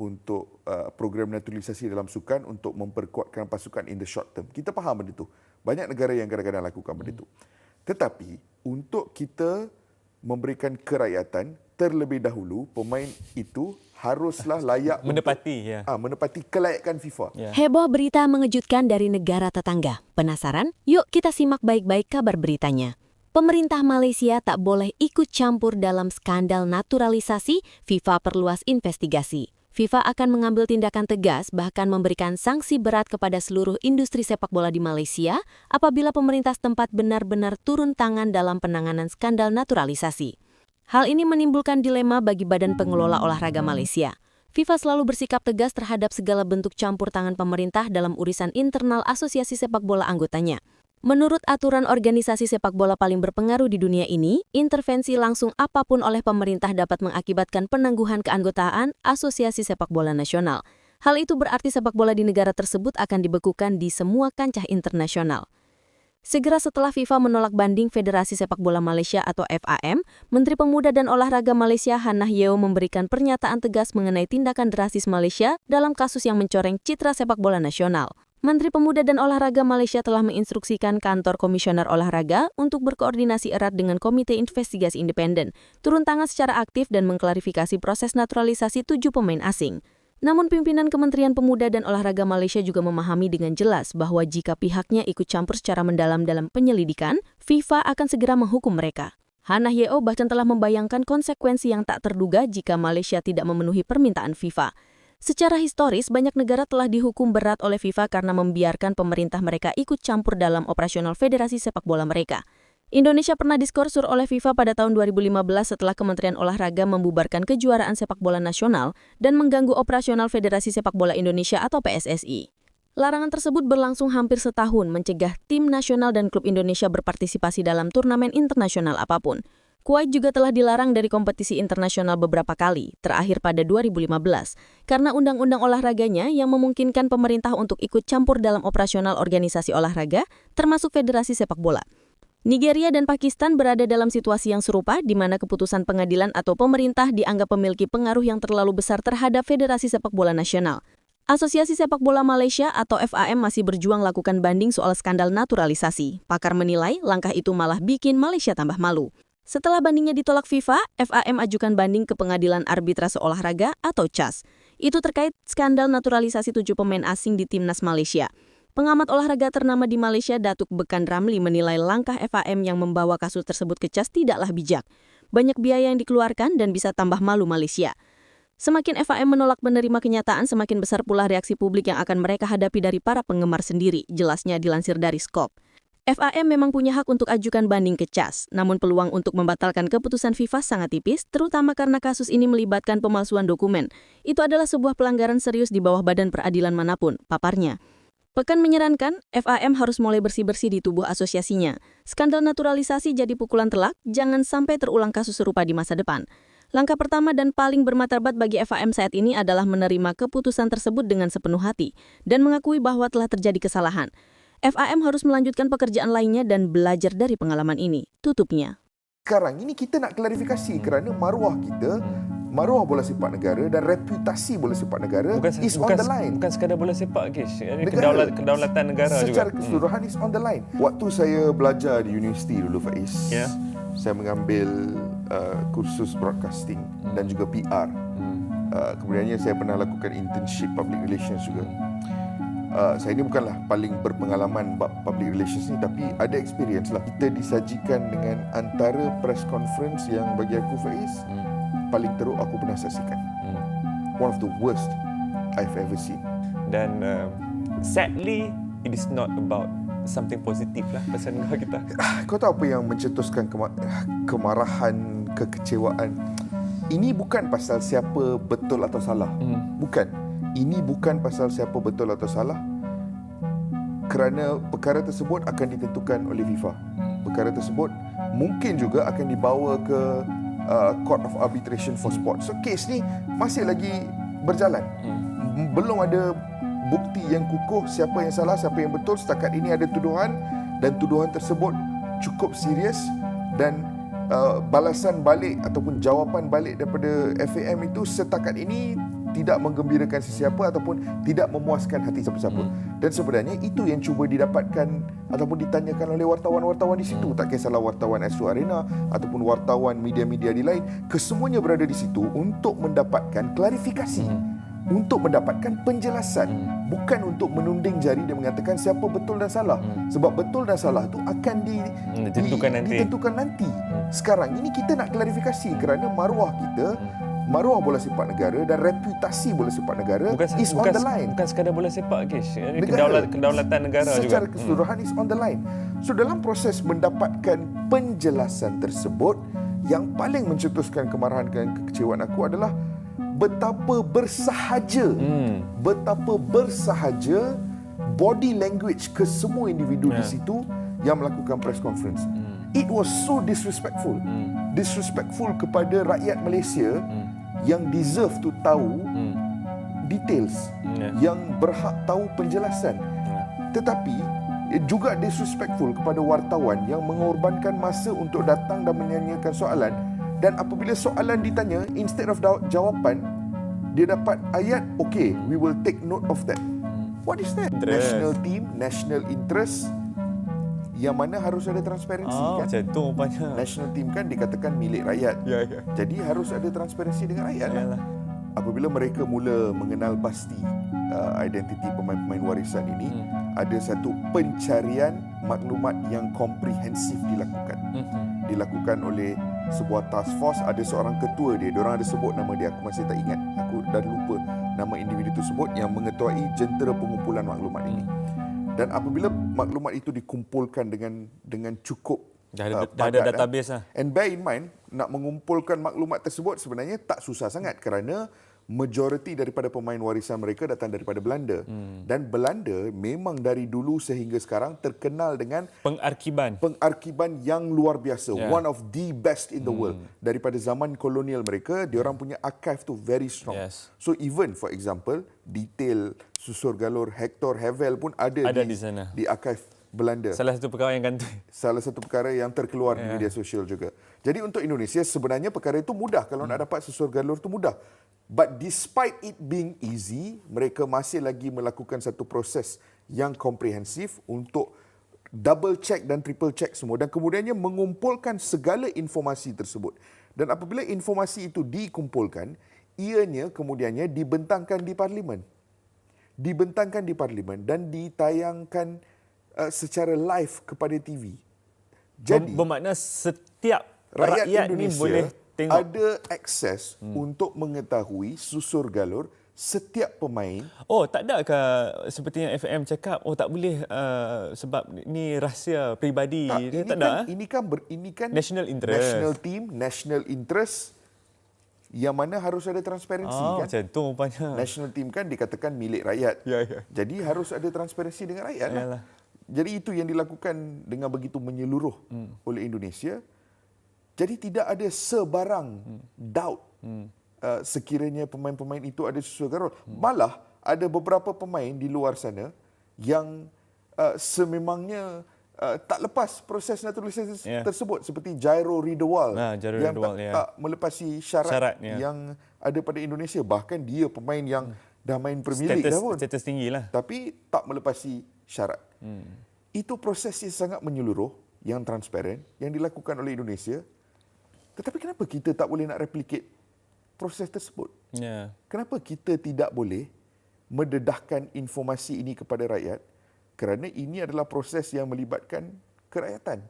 untuk uh, program naturalisasi dalam sukan untuk memperkuatkan pasukan in the short term. Kita faham benda itu. Banyak negara yang kadang-kadang lakukan benda itu. Tetapi untuk kita memberikan kerakyatan terlebih dahulu pemain itu haruslah layak Menepati, ya. untuk, ah, menepati kelayakan FIFA. Ya. Heboh berita mengejutkan dari negara tetangga. Penasaran? Yuk kita simak baik-baik kabar beritanya. Pemerintah Malaysia tak boleh ikut campur dalam skandal naturalisasi, FIFA perluas investigasi. FIFA akan mengambil tindakan tegas bahkan memberikan sanksi berat kepada seluruh industri sepak bola di Malaysia apabila pemerintah setempat benar-benar turun tangan dalam penanganan skandal naturalisasi. Hal ini menimbulkan dilema bagi Badan Pengelola Olahraga Malaysia. FIFA selalu bersikap tegas terhadap segala bentuk campur tangan pemerintah dalam urusan internal asosiasi sepak bola anggotanya. Menurut aturan organisasi sepak bola paling berpengaruh di dunia ini, intervensi langsung apa pun oleh pemerintah dapat mengakibatkan penangguhan keanggotaan Asosiasi Sepak Bola Nasional. Hal itu berarti sepak bola di negara tersebut akan dibekukan di semua kancah internasional. Segera setelah FIFA menolak banding Federasi Sepak Bola Malaysia atau FAM, Menteri Pemuda dan Olahraga Malaysia Hannah Yeo memberikan pernyataan tegas mengenai tindakan drastis Malaysia dalam kasus yang mencoreng citra sepak bola nasional. Menteri Pemuda dan Olahraga Malaysia telah menginstruksikan kantor komisioner olahraga untuk berkoordinasi erat dengan Komite Investigasi Independen, turun tangan secara aktif dan mengklarifikasi proses naturalisasi tujuh pemain asing. Namun pimpinan Kementerian Pemuda dan Olahraga Malaysia juga memahami dengan jelas bahwa jika pihaknya ikut campur secara mendalam dalam penyelidikan, FIFA akan segera menghukum mereka. Hannah Yeo bahkan telah membayangkan konsekuensi yang tak terduga jika Malaysia tidak memenuhi permintaan FIFA. Secara historis, banyak negara telah dihukum berat oleh FIFA karena membiarkan pemerintah mereka ikut campur dalam operasional federasi sepak bola mereka. Indonesia pernah diskorsur oleh FIFA pada tahun 2015 setelah Kementerian Olahraga membubarkan kejuaraan sepak bola nasional dan mengganggu operasional Federasi Sepak Bola Indonesia atau PSSI. Larangan tersebut berlangsung hampir setahun mencegah tim nasional dan klub Indonesia berpartisipasi dalam turnamen internasional apa pun. Kuwait juga telah dilarang dari kompetisi internasional beberapa kali, terakhir pada 2015, karena undang-undang olahraganya yang memungkinkan pemerintah untuk ikut campur dalam operasional organisasi olahraga, termasuk federasi sepak bola. Nigeria dan Pakistan berada dalam situasi yang serupa di mana keputusan pengadilan atau pemerintah dianggap memiliki pengaruh yang terlalu besar terhadap Federasi Sepak Bola Nasional. Asosiasi Sepak Bola Malaysia atau FAM masih berjuang lakukan banding soal skandal naturalisasi. Pakar menilai langkah itu malah bikin Malaysia tambah malu. Setelah bandingnya ditolak FIFA, FAM ajukan banding ke Pengadilan Arbitrase Olahraga atau CAS. Itu terkait skandal naturalisasi tujuh pemain asing di timnas Malaysia. Pengamat olahraga ternama di Malaysia, Datuk Bekan Ramli, menilai langkah FAM yang membawa kasus tersebut ke CAS tidaklah bijak. Banyak biaya yang dikeluarkan dan bisa tambah malu Malaysia. Semakin FAM menolak menerima kenyataan, semakin besar pula reaksi publik yang akan mereka hadapi dari para penggemar sendiri, jelasnya dilansir dari Skop. FAM memang punya hak untuk ajukan banding ke CAS, namun peluang untuk membatalkan keputusan FIFA sangat tipis, terutama karena kasus ini melibatkan pemalsuan dokumen. Itu adalah sebuah pelanggaran serius di bawah badan peradilan mana pun, paparnya. Pekan menyarankan, FAM harus mulai bersih-bersih di tubuh asosiasinya. Skandal naturalisasi jadi pukulan telak, jangan sampai terulang kasus serupa di masa depan. Langkah pertama dan paling bermartabat bagi FAM saat ini adalah menerima keputusan tersebut dengan sepenuh hati dan mengakui bahwa telah terjadi kesalahan. FAM harus melanjutkan pekerjaan lainnya dan belajar dari pengalaman ini. Tutupnya. Sekarang ini kita nak klarifikasi kerana maruah kita, maruah bola sepak negara dan reputasi bola sepak negara Bukan, is bukan, on the line. bukan sekadar bola sepak. Ini Negara. kedaulat, kedaulatan negara juga. Secara keseluruhan is on the line. Waktu saya belajar di universiti dulu Faiz, Ya. saya mengambil uh, kursus broadcasting dan juga PR. Uh, kemudiannya saya pernah lakukan internship public relations juga. Uh, saya ini bukanlah paling berpengalaman bab public relations ni tapi ada experience lah. Kita disajikan dengan antara press conference yang bagi aku Faiz paling teruk aku pernah saksikan. One of the worst I've ever seen. Dan uh, sadly, it is not about something positif lah pasal negara kita. Kau tahu apa yang mencetuskan kema- kemarahan, kekecewaan? Ini bukan pasal siapa betul atau salah. Hmm. Bukan. Ini bukan pasal siapa betul atau salah. Kerana perkara tersebut akan ditentukan oleh FIFA. Perkara tersebut mungkin juga akan dibawa ke uh, Court of Arbitration for Sport. So kes ni masih lagi berjalan. Hmm. Belum ada bukti yang kukuh siapa yang salah, siapa yang betul. Setakat ini ada tuduhan dan tuduhan tersebut cukup serius dan uh, balasan balik ataupun jawapan balik daripada FAM itu setakat ini tidak menggembirakan sesiapa ataupun tidak memuaskan hati siapa-siapa. Hmm. Dan sebenarnya itu yang cuba didapatkan ataupun ditanyakan oleh wartawan-wartawan di situ. Tak kisahlah wartawan Astro Arena ataupun wartawan media-media di lain, kesemuanya berada di situ untuk mendapatkan klarifikasi. Hmm. Untuk mendapatkan penjelasan bukan untuk menunding jari dan mengatakan siapa betul dan salah sebab betul dan salah tu akan di, Hmm, ditentukan nanti. ditentukan nanti. Sekarang ini kita nak klarifikasi kerana maruah kita, maruah bola sepak negara dan reputasi bola sepak negara Bukan, is bukan, on the line. bukan sekadar bola sepak, Kish. Negara. kedaulat, kedaulatan negara Secara juga. keseluruhan is on the line. So dalam proses mendapatkan penjelasan tersebut, yang paling mencetuskan kemarahan dan kekecewaan aku adalah betapa bersahaja, Hmm. betapa bersahaja body language ke semua individu di Ya. situ yang melakukan press conference. Hmm. It was so disrespectful. Disrespectful kepada rakyat Malaysia yang deserve to tahu Hmm. details, Ya. yang berhak tahu penjelasan. Ya. Tetapi eh, juga disrespectful kepada wartawan yang mengorbankan masa untuk datang dan menyanyikan soalan dan apabila soalan ditanya instead of jawapan dia dapat ayat okay we will take note of that. What is that? Interest. National team, national interest yang mana harus ada transparansi Ah, kan? macam tu rupanya. National team kan dikatakan milik rakyat. Ya, ya. Jadi harus ada transparansi dengan rakyat lah. Yalah. Apabila mereka mula mengenal pasti uh, identiti pemain-pemain warisan ini, Hmm. ada satu pencarian maklumat yang komprehensif dilakukan. Mhm. Dilakukan oleh sebuah task force, ada seorang ketua dia, diorang ada sebut nama dia, aku masih tak ingat. Aku dah lupa nama individu tersebut yang mengetuai jentera pengumpulan maklumat ini. Dan apabila maklumat itu dikumpulkan dengan dengan cukup Dah ada, uh, dah ada padat, eh. database lah. And bear in mind, nak mengumpulkan maklumat tersebut sebenarnya tak susah sangat kerana majoriti daripada pemain warisan mereka datang daripada Belanda. Hmm. Dan Belanda memang dari dulu sehingga sekarang terkenal dengan Pengarkiban. pengarkiban yang luar biasa. Yeah. One of the best in the world. Daripada zaman kolonial mereka, diorang punya archive tu very strong. Yes. So even for example, detail susur galur Hector Havel pun ada, Ada di sana. Di archive Belanda Salah satu perkara yang kantoi. salah satu perkara yang terkeluar yeah. di media sosial juga. Jadi untuk Indonesia sebenarnya perkara itu mudah kalau nak dapat susur galur itu mudah. But despite it being easy, mereka masih lagi melakukan satu proses yang komprehensif untuk double check dan triple check semua dan kemudiannya mengumpulkan segala informasi tersebut. Dan apabila informasi itu dikumpulkan, ianya kemudiannya dibentangkan di parlimen dibentangkan di parlimen dan ditayangkan uh, secara live kepada TV. Jadi, bermakna setiap rakyat, rakyat, Indonesia boleh tengok. ada akses hmm. untuk mengetahui susur galur setiap pemain Oh, tak ada ke seperti yang FM cakap, oh tak boleh uh, sebab ni rahsia peribadi. tak, ini tak kan ada. eh? ini kan ber, ini kan National interest. national team, national interest yang mana harus ada transparansi Ah, kan. macam tu rupanya. National team kan dikatakan milik rakyat. Ya, ya. Jadi harus ada transparansi dengan rakyat lah. Jadi itu yang dilakukan dengan begitu menyeluruh hmm. oleh Indonesia. Jadi tidak ada sebarang hmm. doubt hmm. Uh, sekiranya pemain-pemain itu ada susu garol. Hmm. Malah ada beberapa pemain di luar sana yang uh, sememangnya uh, tak lepas proses naturalisasi Ya. tersebut seperti Jairo Ridewal Ah, Jairo yang Ridewal, tak, ya. tak melepasi syarat, Syarat, ya. yang ada pada Indonesia. Bahkan dia pemain yang dah main Premier League dah pun status tinggi lah. tapi tak melepasi syarat. Hmm. Itu proses yang sangat menyeluruh, yang transparan, yang dilakukan oleh Indonesia. Tetapi kenapa kita tak boleh nak replicate proses tersebut? Ya. Kenapa kita tidak boleh mendedahkan informasi ini kepada rakyat? Kerana ini adalah proses yang melibatkan kerakyatan.